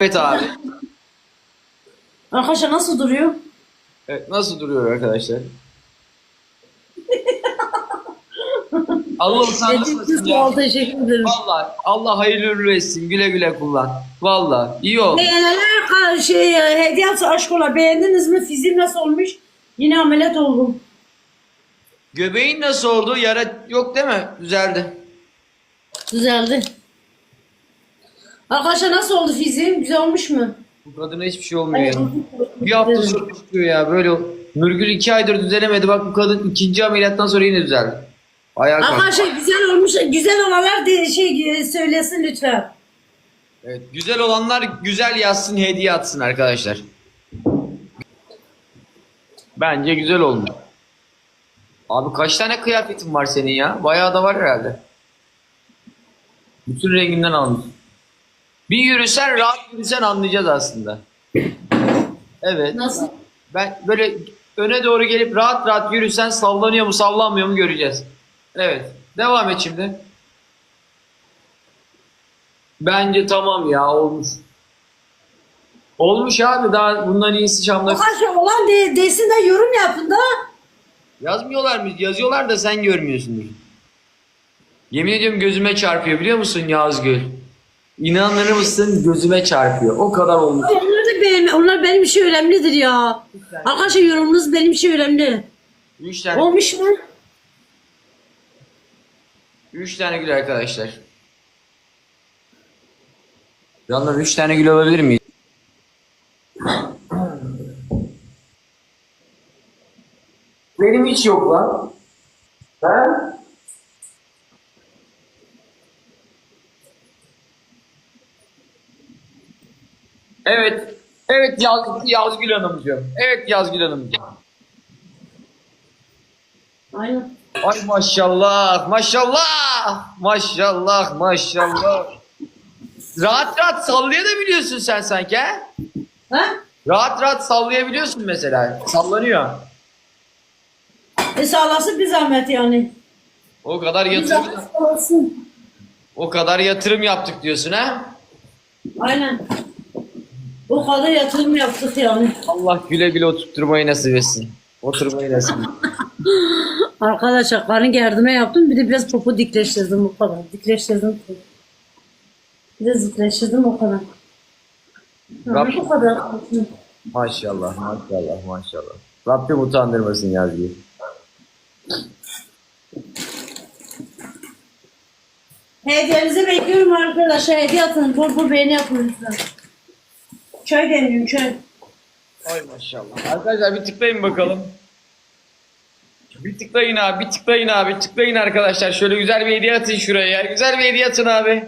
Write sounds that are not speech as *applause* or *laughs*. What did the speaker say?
Evet abi. Arkadaşlar nasıl duruyor? Evet, nasıl duruyor arkadaşlar? *laughs* Allah utandırmasın ya. ederim. Teşekkür ederim. Vallahi Allah hayırlı uğurlu etsin. Güle güle kullan. Vallahi iyi ol. Beğeniler ka- şey hediye atı aşk ola. Beğendiniz mi? Fiziğim nasıl olmuş? Yine ameliyat oldum. Göbeğin nasıl oldu? Yara yok değil mi? Düzeldi. Düzeldi. Arkadaşlar nasıl oldu fiziğim? Güzel olmuş mu? Bu kadına hiçbir şey olmuyor ya. Bir hafta sonra çıkıyor ya böyle. Nurgül iki aydır düzelemedi. Bak bu kadın ikinci ameliyattan sonra yine düzeldi. Ayağa kalktı. Arkadaşlar güzel olmuş. Güzel olanlar de şey söylesin lütfen. Evet, güzel olanlar güzel yazsın, hediye atsın arkadaşlar. Bence güzel olmuş. Abi kaç tane kıyafetin var senin ya? Bayağı da var herhalde. Bütün renginden almış. Bir yürüsen, rahat yürüsen anlayacağız aslında. Evet. Nasıl? Ben böyle öne doğru gelip rahat rahat yürüsen sallanıyor mu sallanmıyor mu göreceğiz. Evet. Devam et şimdi. Bence tamam ya olmuş. Olmuş abi daha bundan iyisi Şam'da. Arkadaşlar olan de, desin de yorum yapın da. Yazmıyorlar mı? Yazıyorlar da sen görmüyorsundur. Yemin ediyorum gözüme çarpıyor biliyor musun Yazgül? İnanır mısın gözüme çarpıyor. O kadar olmuş. Onlar da benim, onlar benim için önemlidir ya. Arkadaşlar yorumunuz benim için önemli. Üç tane, Olmuş mu? üç tane gül arkadaşlar. Canlar üç tane gül alabilir miyiz? Benim hiç yok lan. Ha? Evet. Evet Yaz, Yazgül Hanımcığım. Evet Yazgül Hanımcığım. Aynen. Ay maşallah, maşallah, maşallah, maşallah. Rahat rahat sallayabiliyorsun sen sanki ha? Ha? Rahat rahat sallayabiliyorsun mesela. Sallanıyor. E sağlasın bir zahmet yani. O kadar yatırım, o kadar yatırım yaptık diyorsun ha? Aynen. O kadar yatırım yaptık yani. Allah güle güle oturtturmayı nasip etsin. Oturmayı nasip etsin. *laughs* Arkadaşlar karın gerdime yaptım. Bir de biraz popo dikleştirdim o kadar. Dikleştirdim. Biraz dikleştirdim o kadar. Rabbim- Bu kadar. Maşallah, maşallah, maşallah. Rabbim utandırmasın Yazgül. Hediyenizi bekliyorum arkadaşlar. Hediye atın. Bol bol beğeni yapın lütfen. Çay demliyorum çay. Ay maşallah. Arkadaşlar bir tıklayın bakalım. Bir tıklayın abi, bir tıklayın abi, tıklayın arkadaşlar. Şöyle güzel bir hediye atın şuraya. Güzel bir hediye atın abi.